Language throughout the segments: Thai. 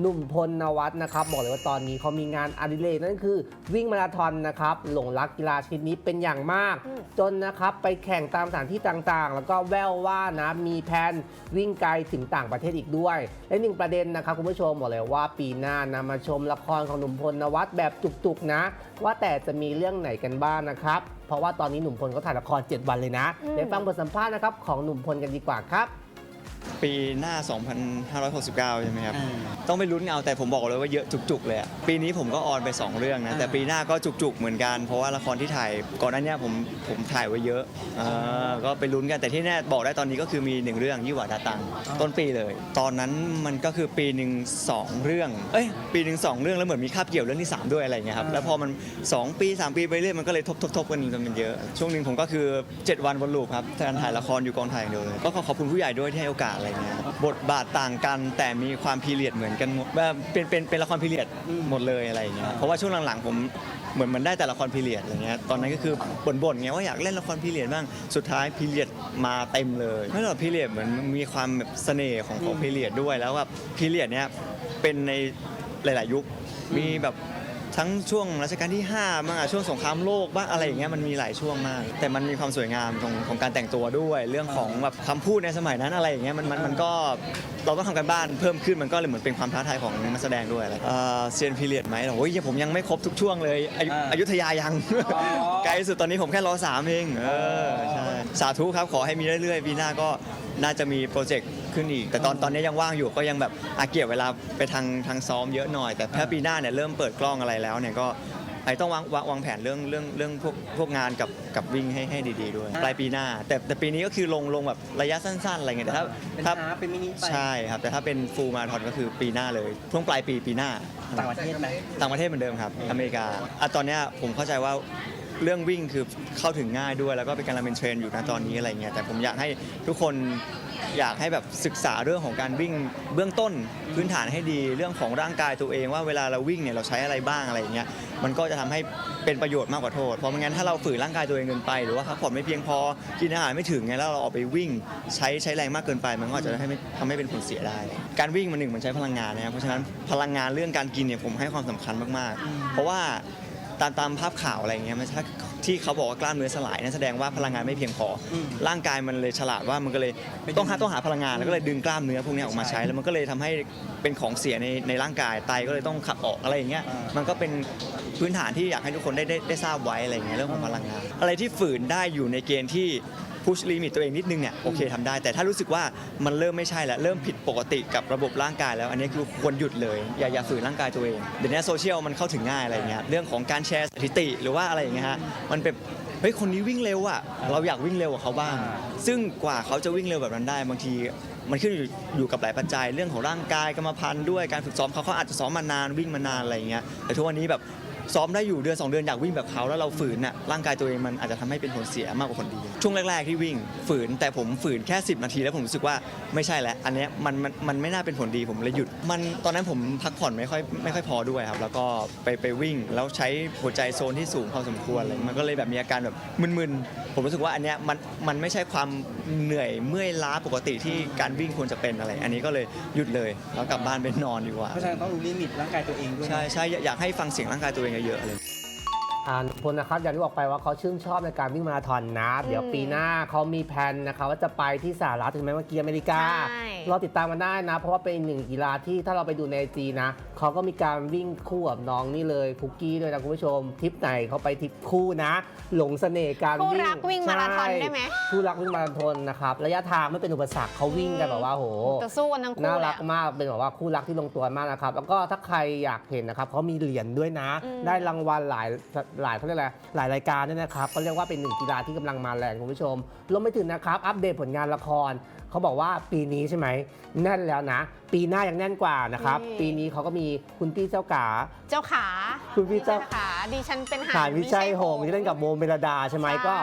หนุ่มพลนวัตนะครับบอกเลยว่าตอนนี้เขามีงานอดิเรกนั่นคือ วิ่งมาราธอนนะครับหลงรักกีฬาชนิดนี้เป็นอย่างมากอืมจนนะครับไปแข่งตามสถานที่ต่างๆ แล้วก็แววว่านะมีแผนวิ่งไกลถึงต่างประเทศอีกด้วย และหนึ่งประเด็นนะครับคุณผู้ชมบอกเลยว่าปีหน้านะมาชมละครของหนุ่มพลนวัตแบบจุกๆนะ ว่าแต่จะมีเรื่องไหนกันบ้างนะครับเพราะว่าตอนนี้หนุ่มพลเขาถ่ายละคร 7 วันเลยนะอืมเดี๋ยวฟังบทสัมภาษณ์นะครับของหนุ่มพลกันดีกว่าครับ ปีหน้า 2569 ใช่ไหมครับต้องไปลุ้นเอาแต่ผมบอกเลยว่าเยอะจุกๆเลยอะปีนี้ผมก็ออนไป 2 เรื่องนะ แต่ปีหน้าก็จุกๆเหมือนกัน เพราะว่าละครที่ถ่ายก่อนหน้าเนี้ผมผมถ่ายไว้เยอะอ่าก็ไปลุ้นกันแต่ที่แน่บอกได้ตอนนี้ก็คือมีหนึ่งเรื่องยี่หวาดาตัง ต้นปีเลย ตอนนั้นมันก็คือปีหนึ่งสองเรื่องเอ้ยปีหนึ่งสองเรื่องแล้วเหมือนมีคาบเกี่ยวเรื่องที่สามด้วยอะไรอย่างเงี้ยครับแล้วพอมันสองปีสามปีไปเรื่อยมันก็เลยทบๆๆกันจนมันเยอะ ช่วงหนึ่งผมก็คือ7วันบนลูปครับการถ่ายละครอยู่กองถ่ายอย่างเดียวเลยก็ขอขอบคุณผู้ใหญ่ด้วยที่ให้โอกาสอะไรเงี้ยบทบาทต่างกันแต่มีความพีเรียดเหมือนกันหมดแบบเป็นเป็นเป็นละครพีเรียดหมดเลยอะไรอย่างเงี้ยเพราะว่าช่วงหลังๆผมเหมือนมันได้แต่ละครพีเรียดอะไรเงี้ยตอนนั้นก็คือบ่นๆไงว่าอยากเล่นละครพีเรียดบ้างสุดท้ายพีเรียดมาเต็มเลยไม่หรอกพีเรียดเหมือนมีความแบบเสน่ห์ของของพีเรียดด้วยแล้วแบบพีเรียดเนี้ยเป็นในหลาย ๆ ยุคมีแบบ ทั้งช่วงรัชกาลที่5บ้างอะช่วงสงครามโลกบ้างอะไรอย่างเงี้ยมันมีหลายช่วงมาก แต่มันมีความสวยงามของของการแต่งตัวด้วย เรื่องของแบบคำพูดในสมัยนั้นอะไรอย่างเงี้ยมันมันมันก็เราต้องทำกันบ้านเพิ่มขึ้นมันก็เลยเหมือนเป็นความท้าทายของนักแสดงด้วยอะไรเอ่อเซียนพีเรียดไหมโอ้ยผมยังไม่ครบทุกช่วงเลยอยุอ่า อยุธยายังอ๋อไกลสุดตอนนี้ผมแค่รอสามเองเออใช่สาธุครับขอให้มีเรื่อยๆปีหน้าก็ น่าจะมีโปรเจกต์ขึ้นอีก แต่ตอนตอนนี้ยังว่างอยู่ก็ยังแบบอาเกี่ยวเวลาไปทางทางซ้อมเยอะหน่อย แต่ถ้าปีหน้าเนี่ยเริ่มเปิดกล้องอะไรแล้วเนี่ยก็ไอต้องวางวางวางแผนเรื่องเรื่องเรื่องพวกพวกงานกับกับวิ่งให้ให้ดีๆด้วยปลายปีหน้า แต่แต่ปีนี้ก็คือลงลงแบบระยะสั้นๆอะไรเงี้ยแต่ถ้าเป็นถ้าฮาล์ฟเป็นมินิไปใช่ครับ แต่ถ้าเป็นฟูลมาราธอนก็คือปีหน้าเลยช่วงปลายปีปีหน้า ต่างประเทศไหม ต่างประเทศเหมือนเดิมครับ อเมริกาอะตอนเนี้ยผมเข้าใจว่า เรื่องวิ่งคือเข้าถึงง่ายด้วย แล้วก็เป็นการเป็นเทรนอยู่นะตอนนี้อะไรเงี้ยแต่ผมอยากให้ทุกคนอยากให้แบบศึกษาเรื่องของการวิ่งเบื้องต้นพื้นฐานให้ดีเรื่องของร่างกายตัวเองว่าเวลาเราวิ่งเนี่ยเราใช้อะไรบ้างอะไรเงี้ยมันก็จะทำให้เป็นประโยชน์มากกว่าโทษเพราะไม่งั้นถ้าเราฝืนร่างกายตัวเองเกินไป หรือว่าพักผ่อนไม่เพียงพอกินอาหารไม่ถึงไงแล้วเราออกไปวิ่งใช้ใช้แรงมากเกินไป มันก็อาจจะให้ทำให้เป็นผลเสียได้ การวิ่งมันหนึ่งมันใช้พลังงานนะครับเพราะฉะนั้นพลังงานเรื่องการกินเนี่ยผมให้ความสำคัญมากๆ เพราะว่า ตามตามภาพข่าวอะไรเงี้ยมันถ้าที่เขาบอกว่ากล้ามเนื้อสลายนั่นแสดงว่าพลังงานไม่เพียงพออมร่างกายมันเลยฉลาดว่ามันก็เลยต้องหาต้องหาพลังงานแล้วก็เลยดึงกล้ามเนื้อพวกเนี้ยออกมาใช้ แล้วมันก็เลยทำให้เป็นของเสียในในร่างกายไตก็เลยต้องขับออกอะไรอย่างเงี้ยอ่ามั มันก็เป็นพื้นฐานที่อยากให้ทุกคนได้ได้ได้ทราบไว้อะไรเงี้ยเรื่องของพลังงาน อะไรที่ฝืนได้อยู่ในเกณฑ์ที่ พุชลิมิตตัวเองนิดนึงเนี่ยโอเคทำได้ แต่ถ้ารู้สึกว่ามันเริ่มไม่ใช่แล้วเริ่มผิดปกติกับระบบร่างกายแล้ว อันนี้คือควรหยุดเลยอย่าอย่าฝืนร่างกายตัวเองเดี๋ยวนี้โซเชียลมันเข้าถึงง่ายอะไรเงี้ยเรื่องของการแชร์สถิติหรือว่าอะไรอย่างเงี้ยฮะมันเป็นเฮ้ยคนนี้วิ่งเร็วอะเราอยากวิ่งเร็วกว่าเขาบ้างอ่าซึ่งกว่าเขาจะวิ่งเร็วแบบนั้นได้บางทีมันขึ้นอยู่อยู่กับหลายปัจจัยเรื่องของร่างกายกรรมพันธุ์ด้วยการฝึกซ้อมเขาเขาอาจจะซ้อมมานานวิ่งมานานอะไรอย่างเงี้ยแต่ทุกวันนี้แบบ ซ้อมได้อยู่เดือนสองเดือนอยากวิ่งแบบเขาแล้วเราฝืนน่ะร่างกายตัวเองมันอาจจะทำให้เป็นผลเสียมากกว่าผลดี ช่วงแรก ๆ ที่วิ่งฝืนแต่ผมฝืนแค่ 10 นาทีแล้วผมรู้สึกว่าไม่ใช่แล้วอันเนี้ยมันมันมันไม่น่าเป็นผลดีผมเลยหยุด มันตอนนั้นผมพักผ่อนไม่ค่อยไม่ค่อยพอด้วยครับแล้วก็ไปไปวิ่งแล้วใช้หัวใจโซนที่สูงพอสมควรอะไรมันก็เลยแบบมีอาการแบบมึนๆผมรู้สึกว่าอันเนี้ยมันมันไม่ใช่ความเหนื่อยเมื่อยล้าปกติที่การวิ่งควรจะเป็นอะไร อันนี้ก็เลยหยุดเลยแล้วกลับบ้านไปนอนดีกว่า เพราะฉะนั้นต้องรู้ลิมิตร่างกายตัวเองด้วยนะ ใช่ใช่อยากอยากให้ฟังเสียงร่างกายตัวเองเยอะๆเลย อ่าพลนะครับอย่างที่บอกไปว่าเขาชื่นชอบในการวิ่งมาราธอนนะเดี๋ยวปีหน้าเขามีแผนนะคะว่าจะไปที่สหรัฐถึงแม้ว่าเกียร์อเมริกา ใช่ เราติดตามมันได้นะ เพราะว่าเป็นหนึ่งกีฬาที่ถ้าเราไปดูในจีนะเขาก็มีการวิ่งคู่กับน้องนี่เลยคุกกี้ด้วยนะคุณผู้ชมทริปไหนเขาไปทริปคู่นะ หลงเสน่ห์การคู่วิ่งรักวิ่งมาราธอนใช่ได้ไหมคู่รักวิ่งมาราธอนนะครับระยะทางไม่เป็นอุปสรรคเขาวิ่งกันแบบว่าโห จะสู้กันทั้งคู่น่าเลรัยกอะ มากเป็นแบบว่าคู่รักที่ลงตัวมากนะครับ แล้วก็ถ้าใครอยากเห็นนะครับเขามีเหรียญด้วยนะ อืมได้รางวัลหลายหลายเขาเรียกอะไรหลายรายการด้วยนะครับก็เรียกว่าเป็นหนึ่งกีฬาที่กำลังมาแรงคุณผู้ชมรวมไปถึงนะครับอัปเดตผลงานละครเขาบอกว่าปีนี้ใช่ไหมแน่นแล้วนะ ปีหน้ายังแน่นกว่านะครับปีนี้เขาก็มีคุณพี่เจ้ากา เจ้าขาคุณพี่เจ้า ขาดิฉันเป็นหาหานนวิชัยหงส์ที่เล่นกับโมเมลดาใช่ไหมใช่ ก็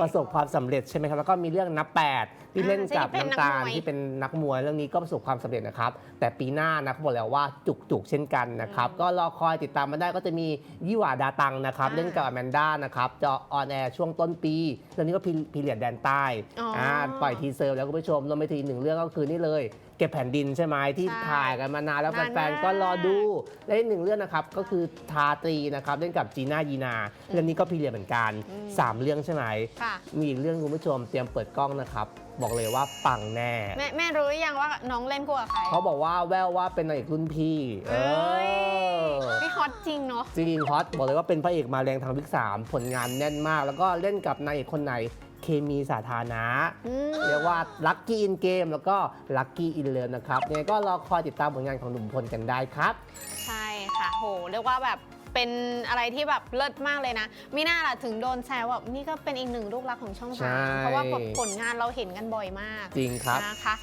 ประสบความสำเร็จใช่ไหมครับแล้วก็มีเรื่องนับแปดที่เล่นกับอ่าที่เป็นน้ำตาลนักมวย ที่เป็นนักมวยเรื่องนี้ก็ประสบความสำเร็จนะครับ แต่ปีหน้านะเขาบอกแล้วว่าจุกๆเช่นกันนะครับ ก็รอคอยติดตามมาได้ก็จะมียี่หวาดาตังนะครับอ่าเล่นกับอแมนด้านะครับจะออนแอร์ช่วงต้นปีเรื่องนี้ก็พีเรียดแดนใต้อ๋ออ่าปล่อยทีเซอร์แล้วคุณผู้ชมรวมไปถึงอีกหนึ่งเรื่องก็คือนี่เลย เก็บแผ่นดินใช่ไหมที่ใช่ถ่ายกันมานานแล้วนานแฟนๆก็รอดูมและอีกหนึ่งเรื่องนะครับ ก็คือทาตรีนะครับเล่นกับจีน่ายีนาเรื่องนี้ก็พีเรียดเหมือนกันอืม สามเรื่องใช่ไหม ค่ะ มีอีกเรื่องคุณผู้ชมเตรียมเปิดกล้องนะครับ บอกเลยว่าปังแน่ แม่แม่รู้หรือยังว่าน้องเล่นคู่กับใครเขาบอกว่าแววว่าเป็นนางเอกรุ่นพี่ เอเอ้ยอพี่ฮอตจริงเนาะจริงฮอตบอกเลยว่าเป็นพระเอกมาแรงทางวิกสามผลงานแน่นมาก แล้วก็เล่นกับนางเอกคนไหน เคมีสาธารณะอืมเรียกว่าลั c กี้อินเกมแล้วก็ลั c กี้อินเลิฟนะครับยังไงก็รอคอยติดตามผลงานของหนุ่มพลกันได้ครับ ใช่ค่ะโหเรียกว่าแบบเป็นอะไรที่แบบเลิศมากเลยนะมิน่าล่ะถึงโดนแซวว่านี่ก็เป็นอีกหนึ่งลูกรักของช่องใช่สามเพราะว่าแบบผลงานเราเห็นกันบ่อยมากจริงครับ นะคะ